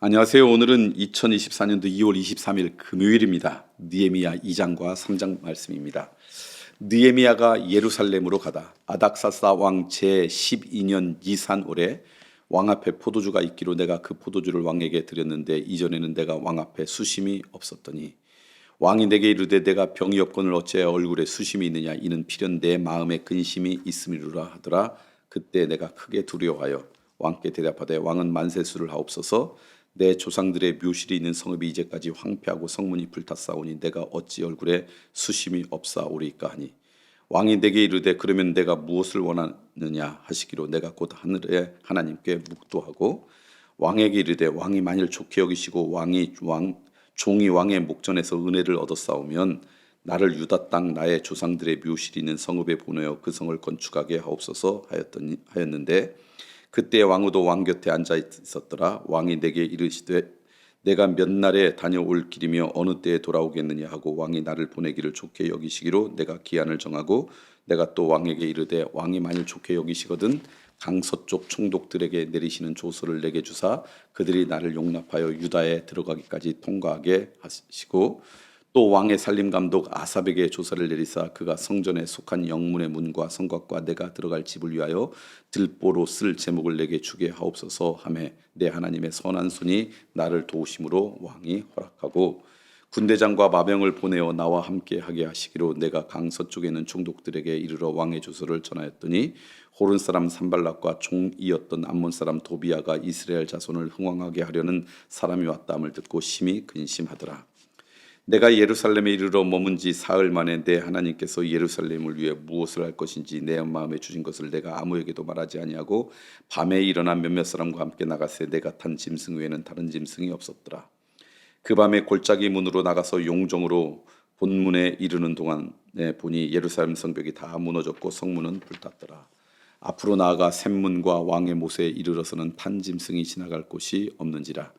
안녕하세요. 오늘은 2024년도 2월 23일 금요일입니다. 느헤미야 2장과 3장 말씀입니다. 느헤미야가 예루살렘으로 가다 아닥사스다 왕 제 12년 니산 올해 왕 앞에 포도주가 있기로 내가 그 포도주를 왕에게 드렸는데 이전에는 내가 왕 앞에 수심이 없었더니 왕이 내게 이르되 내가 병이 없건을 어찌하여 얼굴에 수심이 있느냐 이는 필연 내 마음에 근심이 있음이루라 하더라 그때 내가 크게 두려워하여 왕께 대답하되 왕은 만세수를 하옵소서 내 조상들의 묘실이 있는 성읍이 이제까지 황폐하고 성문이 불탔사오니 내가 어찌 얼굴에 수심이 없사오리까 하니? 왕이 내게 이르되 그러면 내가 무엇을 원하느냐 하시기로 내가 곧 하늘의 하나님께 묵도하고 왕에게 이르되 왕이 만일 좋게 여기시고 왕이 왕 종이 왕의 목전에서 은혜를 얻었사오면 나를 유다 땅 나의 조상들의 묘실이 있는 성읍에 보내어 그 성을 건축하게 하옵소서 하였더니 하였는데 그때 왕후도 왕 곁에 앉아 있었더라. 왕이 내게 이르시되 내가 몇 날에 다녀올 길이며 어느 때에 돌아오겠느냐 하고 왕이 나를 보내기를 좋게 여기시기로 내가 기한을 정하고 내가 또 왕에게 이르되 왕이 만일 좋게 여기시거든 강서쪽 총독들에게 내리시는 조서를 내게 주사 그들이 나를 용납하여 유다에 들어가기까지 통과하게 하시고 또 왕의 살림 감독 아삽에게 조사를 내리사 그가 성전에 속한 영문의 문과 성곽과 내가 들어갈 집을 위하여 들보로 쓸 제목을 내게 주게 하옵소서 하매 내 하나님의 선한 손이 나를 도우심으로 왕이 허락하고 군대장과 마병을 보내어 나와 함께 하게 하시기로 내가 강 서쪽에는 총독들에게 이르러 왕의 주소를 전하였더니 호른 사람 산발락과 종이었던 암몬 사람 도비아가 이스라엘 자손을 흥왕하게 하려는 사람이 왔다함을 듣고 심히 근심하더라. 내가 예루살렘에 이르러 머문 지 사흘 만에 내 하나님께서 예루살렘을 위해 무엇을 할 것인지 내 마음에 주신 것을 내가 아무에게도 말하지 아니하고 밤에 일어나 몇몇 사람과 함께 나가세 내가 탄 짐승 외에는 다른 짐승이 없었더라. 그 밤에 골짜기 문으로 나가서 용정으로 본문에 이르는 동안에 보니 예루살렘 성벽이 다 무너졌고 성문은 불탔더라. 앞으로 나아가 샘문과 왕의 못에 이르러서는 탄 짐승이 지나갈 곳이 없는지라.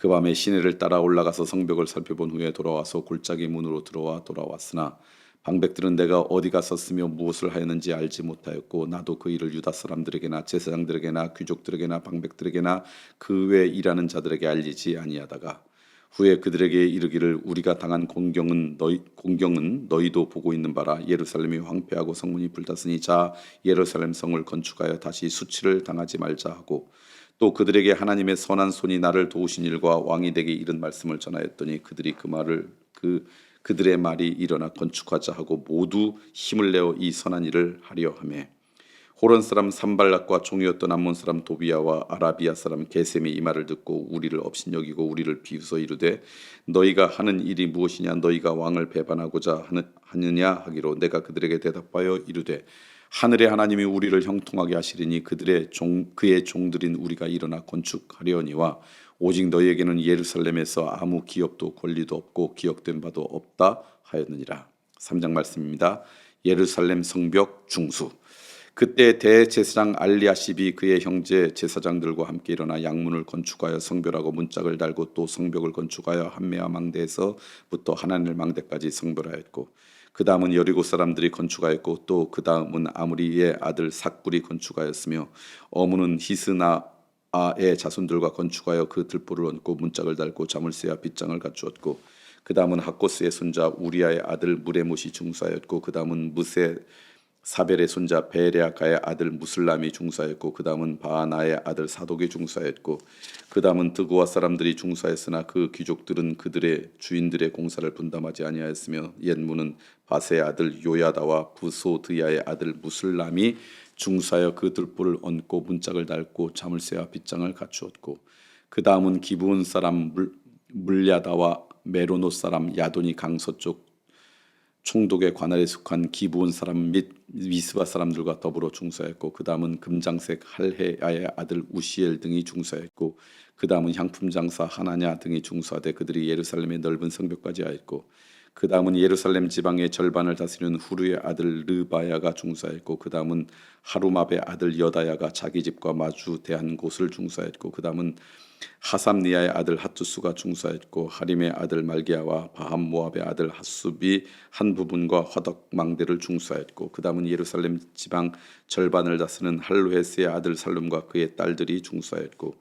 그 밤에 시내를 따라 올라가서 성벽을 살펴본 후에 돌아와서 골짜기 문으로 들어와 돌아왔으나 방백들은 내가 어디 갔었으며 무엇을 하였는지 알지 못하였고 나도 그 일을 유다 사람들에게나 제사장들에게나 귀족들에게나 방백들에게나 그 외 일하는 자들에게 알리지 아니하다가 후에 그들에게 이르기를 우리가 당한 공경은 너희 공경은 너희도 보고 있는 바라. 예루살렘이 황폐하고 성문이 불탔으니 자 예루살렘 성을 건축하여 다시 수치를 당하지 말자 하고 또 그들에게 하나님의 선한 손이 나를 도우신 일과 왕이 내게 이른 말씀을 전하였더니 그들이 그 말을 그 그들의 말이 일어나 건축하자 하고 모두 힘을 내어 이 선한 일을 하려 하매 호론 사람 산발락과 종이었던 암몬 사람 도비아와 아라비아 사람 게셈이 이 말을 듣고 우리를 업신여기고 우리를 비웃어 이르되 너희가 하는 일이 무엇이냐? 너희가 왕을 배반하고자 하느냐? 하기로 내가 그들에게 대답하여 이르되 하늘의 하나님이 우리를 형통하게 하시리니 그들의 종 그의 종들인 우리가 일어나 건축하려니와 오직 너희에게는 예루살렘에서 아무 기업도 권리도 없고 기억된 바도 없다 하였느니라. 3장 말씀입니다. 예루살렘 성벽 중수 그때 대제사장 알리아십이 그의 형제 제사장들과 함께 일어나 양문을 건축하여 성별하고 문짝을 달고 또 성벽을 건축하여 한메아 망대에서부터 하나늘 망대까지 성별하였고 그 다음은 여리고 사람들이 건축하였고 또 그 다음은 아무리의 아들 삭불이 건축하였으며 어무는 히스나 아의 자손들과 건축하여 그 들보를 얹고 문짝을 달고 자물쇠와 빗장을 갖추었고 그 다음은 학고스의 손자 우리아의 아들 무레못이 중사였고 그 다음은 무세 사벨의 손자 베레아가의 아들 무슬람이 중사였고 그 다음은 바하나의 아들 사독이 중사였고 그 다음은 드고와 사람들이 중사했으나 그 귀족들은 그들의 주인들의 공사를 분담하지 아니하였으며 옛문은 바세의 아들 요야다와 부소드야의 아들 무슬람이 중사여 그 들보를 얹고 문짝을 달고 자물쇠와 빗장을 갖추었고 그 다음은 기브온 사람 물, 물야다와 메로노 사람 야돈이 강서쪽 총독의 관할에 속한 기브온 사람 및 미스바 사람들과 더불어 중사했고 그 다음은 금장색 할헤아의 아들 우시엘 등이 중사했고 그 다음은 향품 장사 하나냐 등이 중사되 그들이 예루살렘의 넓은 성벽까지 하였고 그 다음은 예루살렘 지방의 절반을 다스리는 후르의 아들 르바야가 중사했고 그 다음은 하루마의 아들 여다야가 자기 집과 마주 대한 곳을 중사했고 그 다음은 하삼니아의 아들 하투스가 중사했고 하림의 아들 말기야와 바함 모압의 아들 하수비 한 부분과 화덕 망대를 중사했고 그 다음은 예루살렘 지방 절반을 다스는 할로헤스의 아들 살룸과 그의 딸들이 중사했고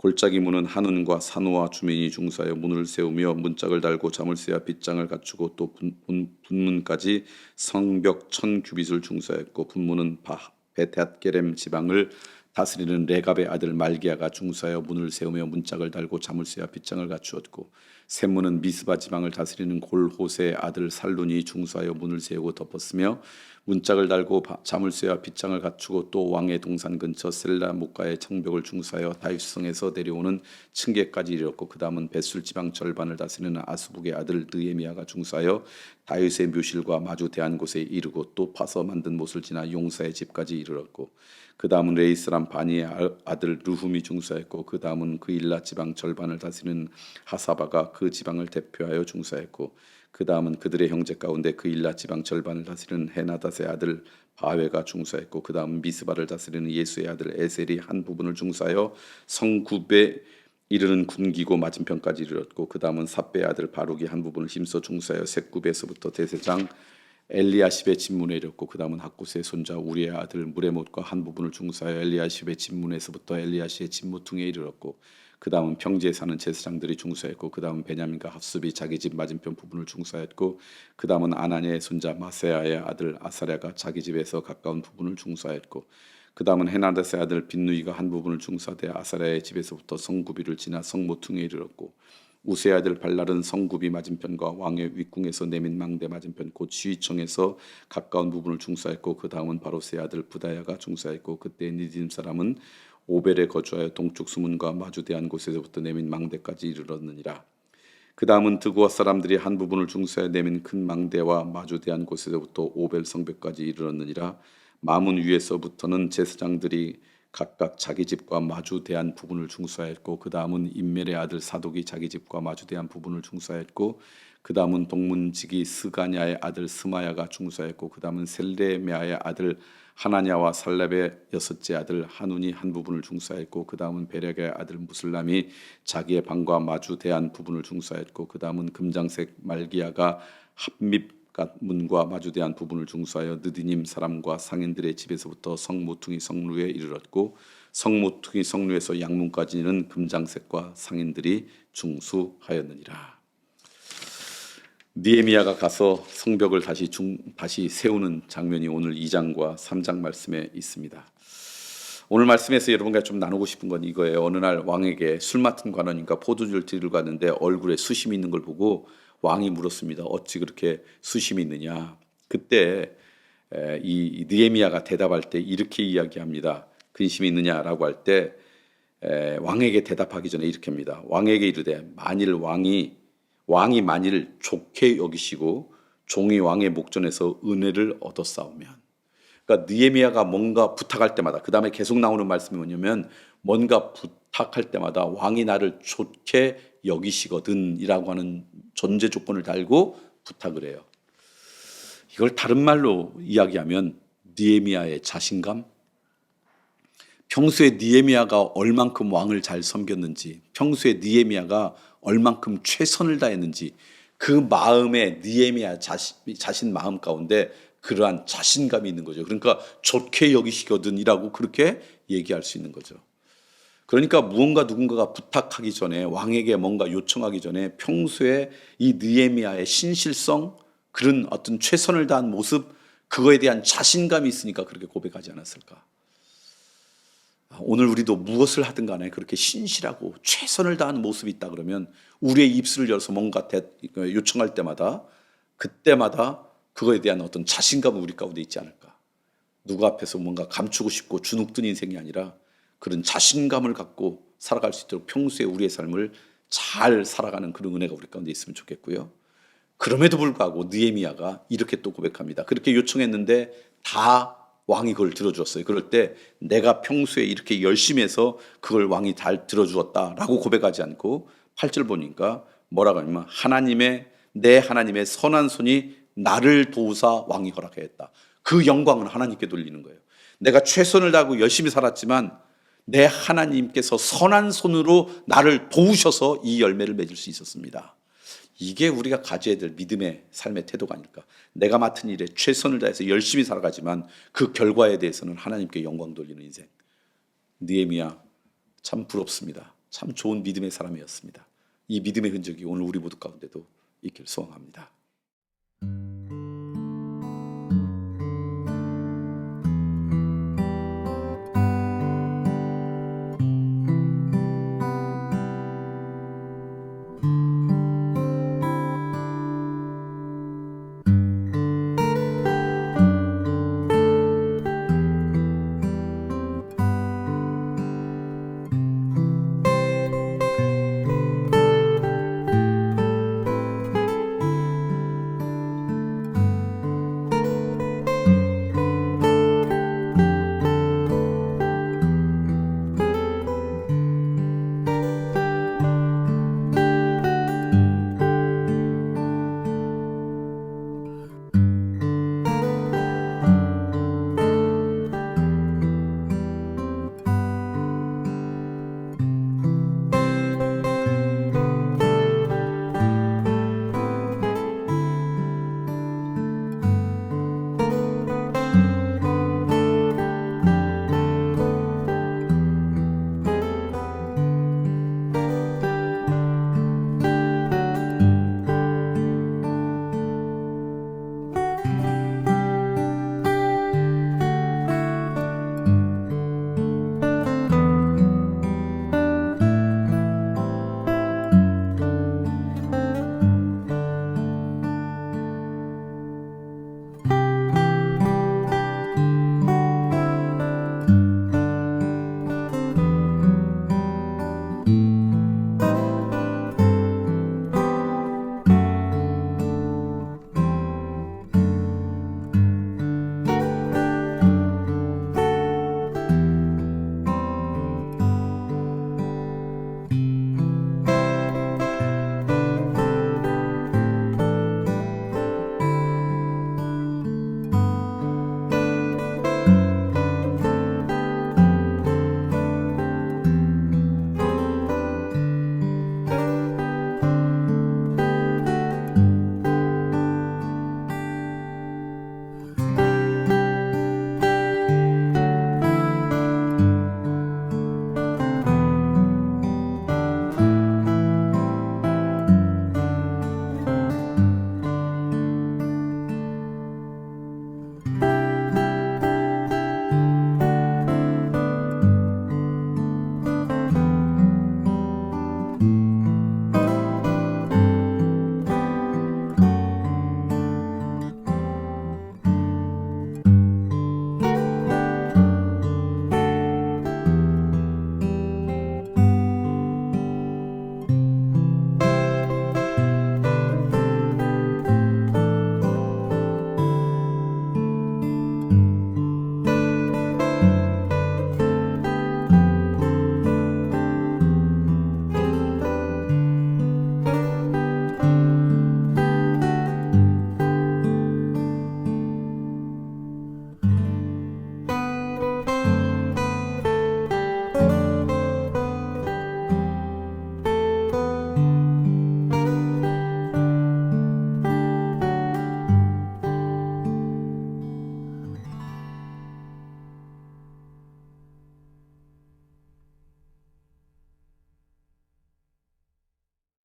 골짜기 문은 한운과 산호와 주민이 중사하여 문을 세우며 문짝을 달고 자물쇠와 빗장을 갖추고 또 분, 분, 분문까지 성벽 천 규빗을 중사했고 분문은 바, 베테앗게렘 지방을 다스리는 레갑의 아들 말기야가 중사하여 문을 세우며 문짝을 달고 자물쇠와 빗장을 갖추었고 샘문은 미스바 지방을 다스리는 골호세의 아들 살룬이 중사하여 문을 세우고 덮었으며 문짝을 달고 바- 자물쇠와 빗장을 갖추고 또 왕의 동산 근처 셀라 목가의 청벽을 중사하여 다윗성에서 내려오는 층계까지 이르렀고 그 다음은 베술 지방 절반을 다스리는 아수북의 아들 느에미야가 중사하여 다윗의 묘실과 마주 대한 곳에 이르고 또 파서 만든 못을 지나 용사의 집까지 이르렀고 그 다음은 레이스람 바니의 아- 아들 루훔이 중사했고 그 다음은 그 일라 지방 절반을 다스리는 하사바가 그 지방을 대표하여 중사했고 그 다음은 그들의 형제 가운데 그 일라 지방 절반을 다스리는 헤나닷의 아들 바웨가 중사했고 그 다음 미스바를 다스리는 예수의 아들 에셀이 한 부분을 중사하여 성굽에 이르는 군기고 맞은편까지 이르렀고 그 다음은 삽베의 아들 바룩이 한 부분을 힘써 중사하여 색굽에서부터 대세장 엘리야십의 진문에 이르렀고 그 다음은 학구스의 손자 우리의 아들 무레못과 한 부분을 중사하여 엘리야십의 진문에서부터 엘리야시의 진무퉁에 이르렀고 그 다음은 평지에 사는 제사장들이 중사했고 그 다음은 베냐민과 합습이 자기 집 맞은편 부분을 중사했고 그 다음은 아나니의 손자 마세야의 아들 아사랴가 자기 집에서 가까운 부분을 중사했고 그 다음은 헤나다스의 아들 빈누이가 한 부분을 중사되 아사랴의 집에서부터 성구비를 지나 성모퉁에 이르렀고 우세의 아들 발랄은 성구비 맞은편과 왕의 윗궁에서 내민 망대 맞은편 곧 시위청에서 가까운 부분을 중사했고 그 다음은 바로스의 아들 부다야가 중사했고 그때 니dim 사람은 오벨에 거주하여 동쪽 수문과 마주대한 곳에서부터 내민 망대까지 이르렀느니라. 그 다음은 드고아 사람들이 한 부분을 중사에 내민 큰 망대와 마주대한 곳에서부터 오벨 성벽까지 이르렀느니라. 마문 위에서부터는 제사장들이 각각 자기 집과 마주대한 부분을 중사했고 그 다음은 임멜의 아들 사독이 자기 집과 마주대한 부분을 중사했고 그 다음은 동문지기 스가냐의 아들 스마야가 중사했고 그 다음은 셀레메아의 아들 하나냐와 살렙의 여섯째 아들 한운이 한 부분을 중사했고 그 다음은 베렉의 아들 무슬람이 자기의 방과 마주 대한 부분을 중사했고 그 다음은 금장색 말기야가 합립 문과 마주대한 부분을 중수하여 느디님 사람과 상인들의 집에서부터 성모퉁이 성루에 이르렀고 성모퉁이 성루에서 양문까지는 금장색과 상인들이 중수하였느니라. 니에미야가 가서 성벽을 다시 중, 다시 세우는 장면이 오늘 2장과 3장 말씀에 있습니다. 오늘 말씀에서 여러분과 좀 나누고 싶은 건 이거예요. 어느 날 왕에게 술 맡은 관원인가 포도주를 드리러 갔는데 얼굴에 수심이 있는 걸 보고 왕이 물었습니다. 어찌 그렇게 수심이 있느냐? 그때 에, 이 느헤미야가 대답할 때 이렇게 이야기합니다. 근심이 있느냐라고 할 때 왕에게 대답하기 전에 이렇게 합니다. 왕에게 이르되 만일 왕이 왕이 만일 좋게 여기시고 종이 왕의 목전에서 은혜를 얻었사오면 그러니까 느헤미야가 뭔가 부탁할 때마다 그 다음에 계속 나오는 말씀이 뭐냐면 뭔가 부탁할 때마다 왕이 나를 좋게 여기시거든이라고 하는 전제 조건을 달고 부탁을 해요. 이걸 다른 말로 이야기하면 니에미아의 자신감, 평소에 니에미아가 얼만큼 왕을 잘 섬겼는지, 평소에 니에미아가 얼만큼 최선을 다했는지 그 마음에 니에미아 자신, 자신 마음 가운데 그러한 자신감이 있는 거죠. 그러니까 좋게 여기시거든이라고 그렇게 얘기할 수 있는 거죠. 그러니까 무언가 누군가가 부탁하기 전에 왕에게 뭔가 요청하기 전에 평소에 이 느에미아의 신실성 그런 어떤 최선을 다한 모습 그거에 대한 자신감이 있으니까 그렇게 고백하지 않았을까? 오늘 우리도 무엇을 하든 간에 그렇게 신실하고 최선을 다하는 모습이 있다 그러면 우리의 입술을 열어서 뭔가 대, 요청할 때마다 그때마다 그거에 대한 어떤 자신감이 우리 가운데 있지 않을까? 누구 앞에서 뭔가 감추고 싶고 주눅든 인생이 아니라 그런 자신감을 갖고 살아갈 수 있도록 평소에 우리의 삶을 잘 살아가는 그런 은혜가 우리 가운데 있으면 좋겠고요. 그럼에도 불구하고 느에미야가 이렇게 또 고백합니다. 그렇게 요청했는데 다 왕이 그걸 들어주었어요. 그럴 때 내가 평소에 이렇게 열심히 해서 그걸 왕이 잘 들어주었다라고 고백하지 않고 8절 보니까 뭐라고 하냐면 하나님의 내 하나님의 선한 손이 나를 도우사 왕이 허락하였다. 그 영광은 하나님께 돌리는 거예요. 내가 최선을 다하고 열심히 살았지만 내 하나님께서 선한 손으로 나를 도우셔서 이 열매를 맺을 수 있었습니다. 이게 우리가 가져야 될 믿음의 삶의 태도가 아닐까. 내가 맡은 일에 최선을 다해서 열심히 살아가지만 그 결과에 대해서는 하나님께 영광 돌리는 인생. 느헤미야 참 부럽습니다. 참 좋은 믿음의 사람이었습니다. 이 믿음의 흔적이 오늘 우리 모두 가운데도 있길 소원합니다.